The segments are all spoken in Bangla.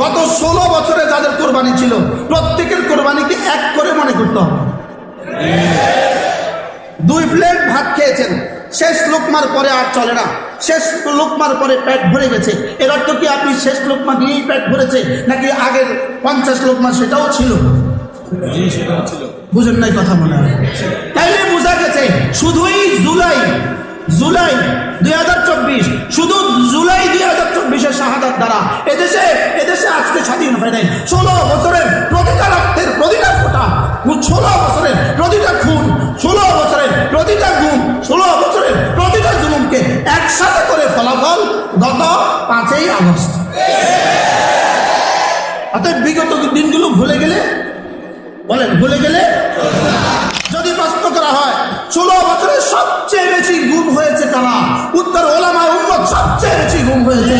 গত ষোলো বছরে যাদের কোরবানি ছিল প্রত্যেকের কোরবানিকে এক করে মনে করতে হবে। দুই প্লেট ভাত খেয়েছেন শেষ লোকমার পরে আর চলে না। শেষ লোকমার পরে পেট ভরে গেছে। এর অর্থ কি আপনি শেষ লোকমা দিয়েই পেট ভরেছে নাকি আগের পঞ্চাশ লোকমা সেটাও ছিল। বুঝেন নাই কথা মনে হয়। তাইলে বোঝা গেছে শুধুই জুলাই জুলাই দুই হাজার চব্বিশ শুধু ফলাফল গত পাঁচই আগস্ট অর্থাৎ বিগত দিনগুলো ভুলে গেলে, বলেন, ভুলে গেলে যদি প্রশ্ন করা হয়, ষোলো বছরে সবচেয়ে বেশি গুম হয়েছে কারা? উত্তর, ওলামা উম্মত সবচেয়ে বেশি গুম হয়েছে।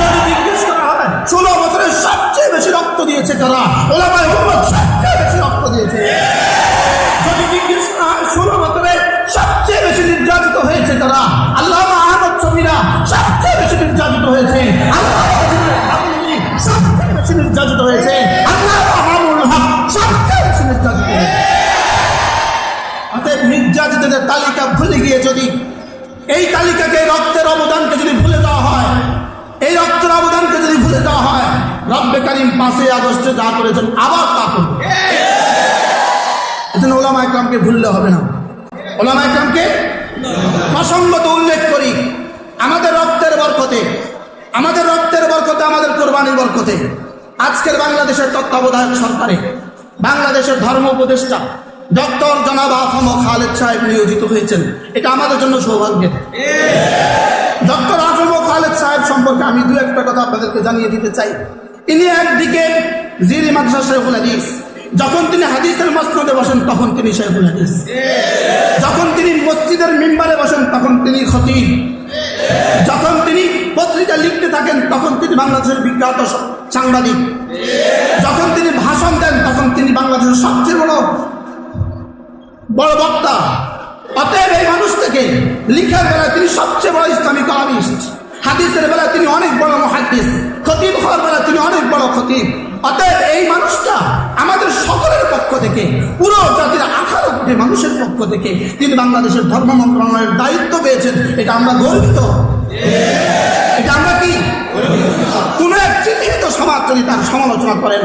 যদি জিজ্ঞেস করা হয়, ষোলো বছরে সবচেয়ে বেশি রক্ত দিয়েছে কারা? ওলামা নির্যাতিত হয়েছে। নির্যাতিত নির্যাতিতদের তালিকা ভুলে গিয়ে যদি এই তালিকাকে রক্তের অবদানকে যদি ভুলে দেওয়া হয়, এই রক্তের অবদানকে যদি ভুলে দেওয়া হয়, রব্বে কারিম পাঁচই আগস্টে যা করেছেন আবার তা করবে এজন্য ওলামা একরামকে ভুললে হবে না। ওলামা একরামকে প্রসঙ্গত উল্লেখ করি। আমাদের রক্তের বরকতে আমাদের রক্তের বরকতে, আমাদের কোরবানির বরকতে, আজকের বাংলাদেশের তত্ত্বাবধায়ক সরকারে, বাংলাদেশের ধর্ম উপদেষ্টা, ডক্টর জনাব আফম খালেদ সাহেব নিয়োজিত হয়েছেন। এটা আমাদের জন্য সৌভাগ্যের। ডক্টর আফম খালেদ সাহেব সম্পর্কে আমি দু একটা কথা আপনাদেরকে জানিয়ে দিতে চাই। ইনি একদিকে জিরি মাদ্রাসা শেখুল হাদিস, যখন তিনি হাদিসের মসনদে বসেন, তখন তিনি শেখুল হাদিস। পত্রিকা লিখতে থাকেন, তখন তিনি বাংলাদেশের বিখ্যাত সাংবাদিক। যখন তিনি ভাষণ দেন, তখন তিনি বাংলাদেশের সবচেয়ে বড় বড় বক্তা। অতএব এই মানুষ থেকে লিখার বেলায় তিনি সবচেয়ে বড় ইসলামিক আলিস্ট হাদিসের বেলায় তিনি অনেক বড় মহাদিস খতিব হওয়ার বেলায় তিনি অনেক বড় খতিব। অতএব এই মানুষটা আমাদের সকলের পক্ষ থেকে, পুরো জাতির আঠারো কোটি মানুষের পক্ষ থেকে তিনি বাংলাদেশের ধর্ম মন্ত্রণালয়ের দায়িত্ব পেয়েছেন। এটা আমরা গর্বিত। সমাজ যদি তার সমালোচনা করেন,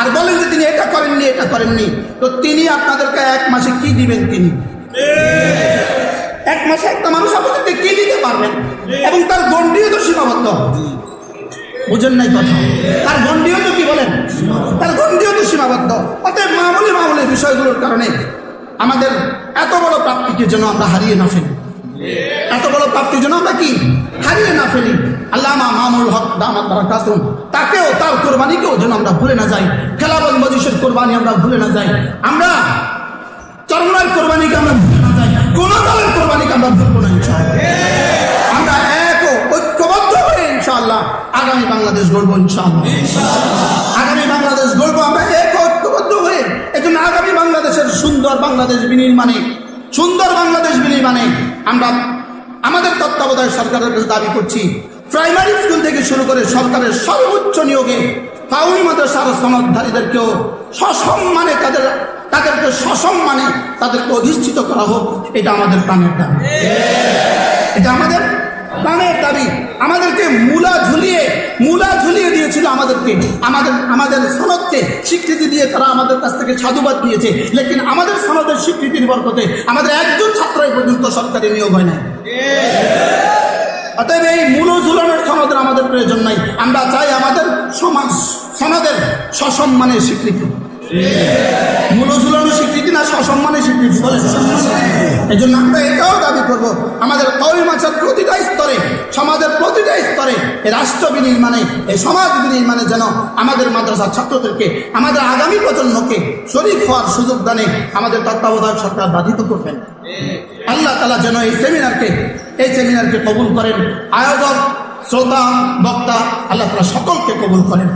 আর বলেন যে তিনি এটা করেননি এটা করেননি, তো তিনি আপনাদেরকে এক মাসে কি দিবেন তিনি? এক মাসে একটা মানুষ আপনাদেরকে কি দিতে পারবেন এবং তার গণ্ডিও তো সীমাবদ্ধ। বুঝেন নাই কথা? তার গণ্ডিও তো কি বলেন? তার গণ্ডিও তো সীমাবদ্ধ। অতএব মামুলি মামুলি বিষয়গুলোর কারণে আমাদের এত বড় প্রাপ্তিকে যেন আমরা হারিয়ে না ফেলি। এত বড় প্রাপ্তির জন্য আমরা কি? হারিয়ে না ফেলি। আল্লামা মামুল হক দামাত বারাকাতুম তাকেও তার কোরবানিকেও যেন আমরা ভুলে না যাই। খেলাবন মজিষের কোরবানি আমরা ভুলে না যাই। আমরা চরমনার কোরবানিকে আমরা ভুলে না যাই। কোন দলের কোরবানিকে আমরা ভুলবো না। আমরা এক ঐক্যবদ্ধ হয়ে ইনশাআল্লাহ আগামী বাংলাদেশ গড়বো ইনশাআল্লাহ। আগামী বাংলাদেশ গড়বো আমরা এক ঐক্যবদ্ধ হয়ে এজন্য আগামী বাংলাদেশের সুন্দর বাংলাদেশ বিনির্মাণে সুন্দর বাংলাদেশ বিনির্মাণে আমরা আমাদের তত্ত্বাবধায়ক সরকারের কাছে দাবি করছি প্রাইমারি স্কুল থেকে শুরু করে সরকারের সর্বোচ্চ নিয়োগে কাউনি মাদ্রাসার সনদধারীদেরকেও সসম্মানে তাদের, তাদেরকে সসম্মানে তাদেরকে অধিষ্ঠিত করা হোক, এটা আমাদের প্রাণের দাবি। এটা আমাদের প্রাণের দাবি। আমাদেরকে মূলা ঝুলিয়ে মূলা ঝুলিয়ে দিয়েছিল আমাদেরকে। আমাদের আমাদের সনদকে স্বীকৃতি দিয়ে তারা আমাদের কাছ থেকে সাধুবাদ নিয়েছে। লেকিন আমাদের সনদের স্বীকৃতির বরকতে আমাদের একজন ছাত্র পর্যন্ত সরকারি নিয়োগ হয় নাই। অতএব এই মূল ঝুলানোর সনদের আমাদের প্রয়োজন নাই। আমরা চাই আমাদের সমাজ সনদের সসম্মানের স্বীকৃতি। মূল ঝুলানো স্বীকৃতি না সসম্মানের স্বীকৃতি? এই জন্য আমরা এটাও দাবি করব। আমাদের কৌমি মাছের প্রতিটা স্তরে, সমাজের প্রতিটা স্তরে এই রাষ্ট্র বিনির্মাণে, এই সমাজ বিনির্মাণে যেন আমাদের মাদ্রাসার ছাত্রদেরকে, আমাদের আগামী প্রজন্মকে শরীর হওয়ার সুযোগ দানে আমাদের তত্ত্বাবধায়ক সরকার বাধিত করবেন। আল্লাহ তালা যেন এই সেমিনারকে এই সেমিনারকে কবুল করেন। আয়োজক, শ্রোতা, বক্তা, আল্লাহ তালা সকলকে কবুল করেন।